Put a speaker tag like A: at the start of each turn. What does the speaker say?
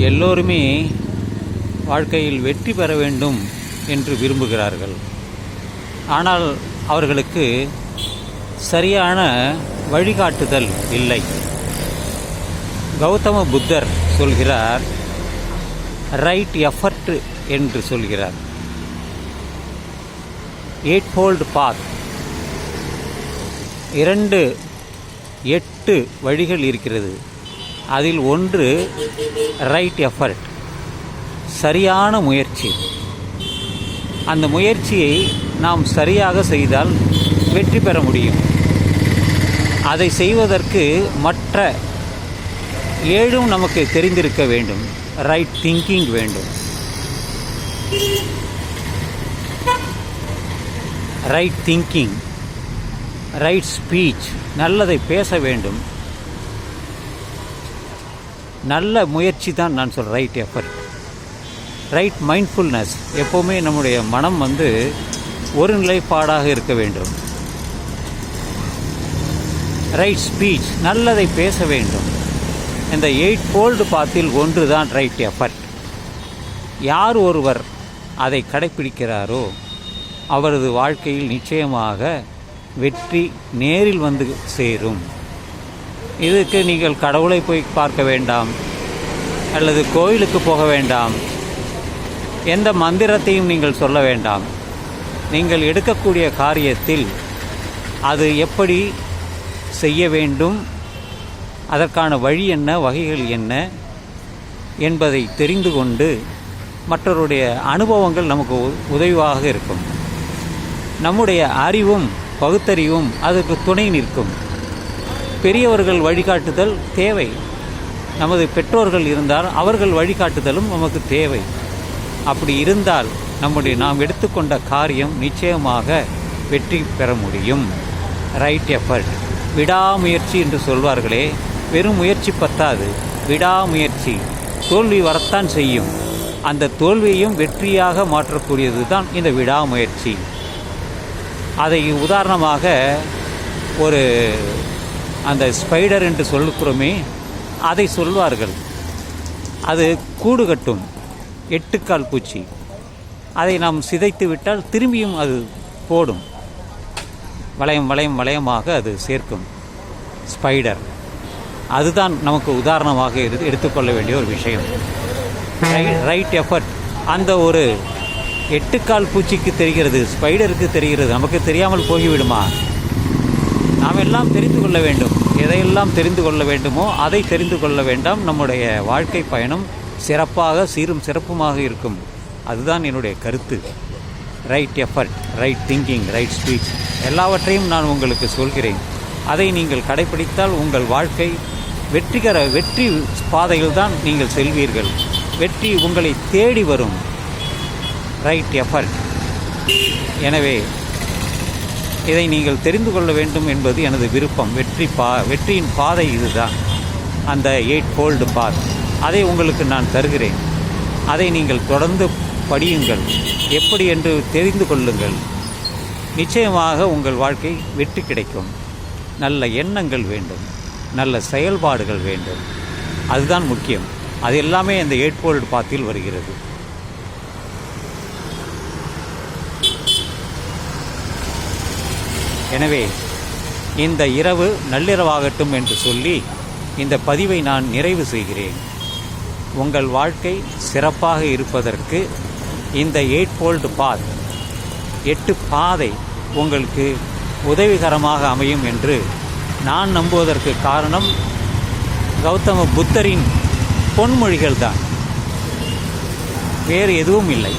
A: எல்லோருமே வாழ்க்கையில் வெற்றி பெற வேண்டும் என்று விரும்புகிறார்கள். ஆனால் அவர்களுக்கு சரியான வழிகாட்டுதல் இல்லை. கௌதம புத்தர் சொல்கிறார் ரைட் எஃபர்ட் என்று சொல்கிறார். எயிட் ஃபோல்டு பாத் இரண்டு எட்டு வழிகள் இருக்கிறது. அதில் ஒன்று ரைட் எஃபர்ட் சரியான முயற்சி. அந்த முயற்சியை நாம் சரியாக செய்தால் வெற்றி பெற முடியும். அதை செய்வதற்கு மற்ற ஏழும் நமக்கு தெரிந்திருக்க வேண்டும். ரைட் திங்கிங் வேண்டும். ரைட் திங்கிங் ரைட் ஸ்பீச் நல்லதை பேச வேண்டும். நல்ல முயற்சி தான் நான் சொல்கிறேன் ரைட் எஃபர்ட் ரைட் மைண்ட்ஃபுல்னஸ் எப்போவுமே நம்முடைய மனம் வந்து ஒரு நிலைப்பாடாக இருக்க வேண்டும். ரைட் ஸ்பீச் நல்லதை பேச வேண்டும். இந்த எயிட் ஃபோல்டு பாத்தில் ஒன்று தான் ரைட் எஃபர்ட் யார் ஒருவர் அதை கடைப்பிடிக்கிறாரோ அவரது வாழ்க்கையில் நிச்சயமாக வெற்றி நேரில் வந்து சேரும். இதுக்கு நீங்கள் கடவுளை போய் பார்க்க வேண்டாம். அல்லது கோயிலுக்கு போக வேண்டாம். எந்த மந்திரத்தையும் நீங்கள் சொல்ல வேண்டாம். நீங்கள் எடுக்கக்கூடிய காரியத்தில் அது எப்படி செய்ய வேண்டும் அதற்கான வழி என்ன வகைகள் என்ன என்பதை தெரிந்து கொண்டு மற்றவருடைய அனுபவங்கள் நமக்கு உ- உதவியாக இருக்கும். நம்முடைய அறிவும் பகுத்தறிவும் அதற்கு துணை நிற்கும். பெரியவர்கள் வழிகாட்டுதல் தேவை. நமது பெற்றோர்கள் இருந்தால் அவர்கள் வழிகாட்டுதலும் நமக்கு தேவை. அப்படி இருந்தால் நம்முடைய நாம் எடுத்துக்கொண்ட காரியம் நிச்சயமாக வெற்றி பெற முடியும். ரைட் எஃபர்ட் விடாமுயற்சி என்று சொல்வார்களே வெறும் முயற்சி பத்தாது. விடாமுயற்சி. தோல்வி வரத்தான் செய்யும். அந்த தோல்வியையும் வெற்றியாக மாற்றக்கூடியது தான் இந்த விடாமுயற்சி. அதை உதாரணமாக ஒரு அந்த ஸ்பைடர் என்று சொல்லுகிறோமே அதை சொல்வார்கள். அது கூடு கட்டும் எட்டுக்கால் பூச்சி. அதை நாம் சிதைத்து விட்டால் திரும்பியும் அது போடும். வளையம் வளையம் வளையமாக அது சேர்க்கும். ஸ்பைடர் அதுதான் நமக்கு உதாரணமாக எடுத்து எடுத்துக்கொள்ள வேண்டிய ஒரு விஷயம். ரைட் எஃபர்ட் அந்த ஒரு எட்டுக்கால் பூச்சிக்கு தெரிகிறது ஸ்பைடருக்கு தெரிகிறது நமக்கு தெரியாமல் போய்விடுமா நாம் எல்லாம் தெரிந்து கொள்ள வேண்டும். எதையெல்லாம் தெரிந்து கொள்ள வேண்டுமோ அதை தெரிந்து கொள்ள வேண்டாம். நம்முடைய வாழ்க்கை பயணம் சிறப்பாக சீரும் சிறப்புமாக இருக்கும். அதுதான் என்னுடைய கருத்து. Right effort right thinking right speech எல்லாவற்றையும் நான் உங்களுக்கு சொல்கிறேன். அதை நீங்கள் கடைப்பிடித்தால் உங்கள் வாழ்க்கை வெற்றிகர வெற்றி பாதையில் தான் நீங்கள் செல்வீர்கள். வெற்றி உங்களை தேடி வரும். ரைட் எஃபர்ட் எனவே இதை நீங்கள் தெரிந்து கொள்ள வேண்டும் என்பது எனது விருப்பம். வெற்றி பா வெற்றியின் பாதை இதுதான். அந்த எயிட் ஃபோல்டு பாத் அதை உங்களுக்கு நான் தருகிறேன். அதை நீங்கள் தொடர்ந்து படியுங்கள். எப்படி என்று தெரிந்து கொள்ளுங்கள். நிச்சயமாக உங்கள் வாழ்க்கை வெற்றி கிடைக்கும். நல்ல எண்ணங்கள் வேண்டும். நல்ல செயல்பாடுகள் வேண்டும். அதுதான் முக்கியம். அது எல்லாமே இந்த எயிட் ஃபோல்டு பாத்தில் வருகிறது. எனவே இந்த இரவு நள்ளிரவாகட்டும் என்று சொல்லி இந்த பதிவை நான் நிறைவு செய்கிறேன். உங்கள் வாழ்க்கை சிறப்பாக இருப்பதற்கு இந்த எயிட் ஃபோல்டு பாத் எட்டு பாதை உங்களுக்கு உதவிகரமாக அமையும் என்று நான் நம்புவதற்கு காரணம் கௌதம புத்தரின் பொன்மொழிகள் தான் வேறு எதுவும் இல்லை.